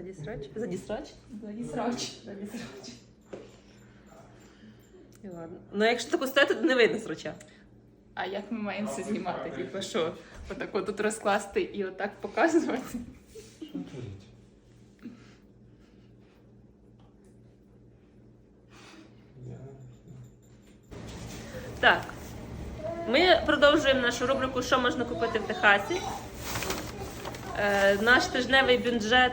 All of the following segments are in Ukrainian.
Задісрач? Задісрач? Задісрач. Задісрач. І ладно. Ну якщо таку стояти, то не видно срача. А як ми маємо це знімати? Типу, що? Отак от тут розкласти і отак показувати? Що творить? Так. Ми продовжуємо нашу рубрику Що можна купити в Техасі. Е, наш тижневий бюджет.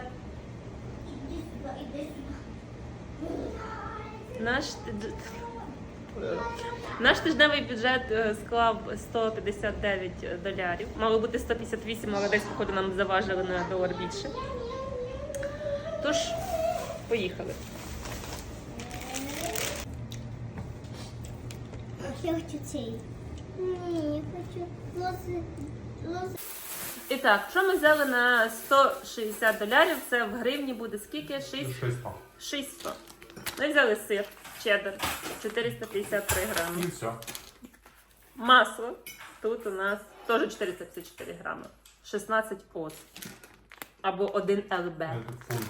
Наш, наш тижневий бюджет е, склав 159 долярів. Мало бути 158, але десь, походу, нам заважили на долар більше. Тож, поїхали. Я хочу цей. Ні, я хочу лози. Лози. І так, що ми взяли на 160 долярів? Це в гривні буде скільки? 6 Щось 600. Ми взяли сир, чеддер, 453 грами. І все. Масло. Тут у нас теж 454 грами. 16 ос. Або 1 ЛБ. Фунт.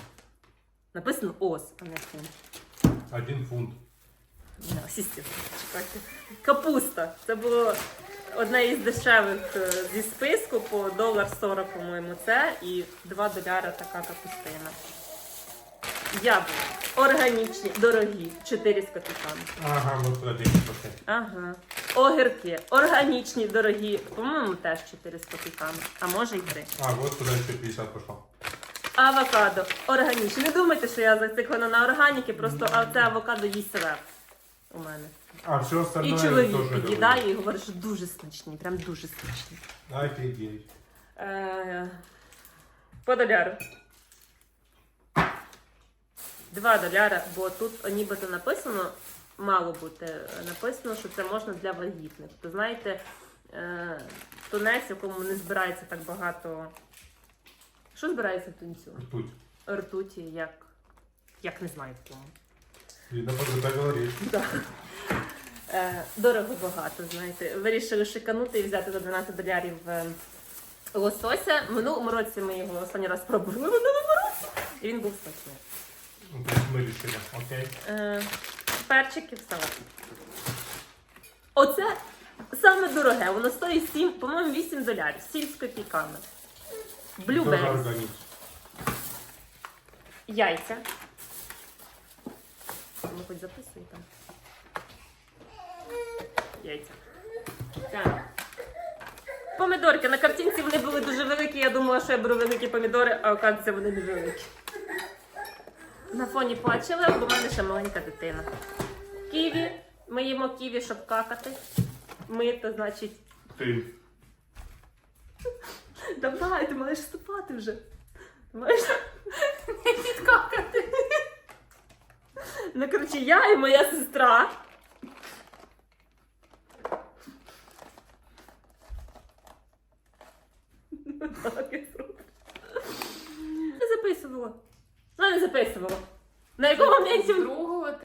Написано ос, а не фунт. Один фунт. Да, сістів. Чекайте. Капуста. Це було одне із дешевих е, зі списку по долар 40, по-моєму, це. І 2 доляри така капустина яблук. Органічні, дорогі, 4 з копійками. Ага, бо туди пошли. Ага. Огірки, органічні, дорогі, по-моєму, теж 4 з копійками, а може й 3. А, от туди ще 50 пошло. Авокадо, органічні. Не думайте, що я зациклена на органіки, просто а це авокадо їсть себе у мене. А все остальное І чоловік теж під'їдає і говорить, що дуже смачні, прям дуже смачні. Офігеть. Е, Подоляру. 2 доляри, бо тут нібито написано, мало бути написано, що це можна для вагітних. То знаєте, е, тунець, якому не збирається так багато. Що збирається в тунцю? Ртуть. Ртуті, як як не знаю в кому. Відно да. е, Дорого багато, знаєте. Вирішили шиканути і взяти за 12 долярів е, лосося. Минулому році ми його останній раз пробували минулому році, і він був смачний. Мы решили. Окей. Е, перчики в салат. Оце саме дороге. Воно стоїть 7, по-моєму, 8 долярів. 7 з копійками. Тоже Яйця. Ну, хоч записуй там. Яйця. Так. Помідорки. На картинці вони були дуже великі. Я думала, що я беру великі помідори, а оказується вони не великі. На фоні плачили, бо в мене ще маленька дитина. Ківі. Ми їмо ківі, щоб какати. Ми, то значить. Ты. Давай, ти маєш вступати вже. Ти маєш не підкакати. Ну, коротше, я і моя сестра. Так, я зроблю. Не записувала. Ну, не записувала. На якому моменті? Друг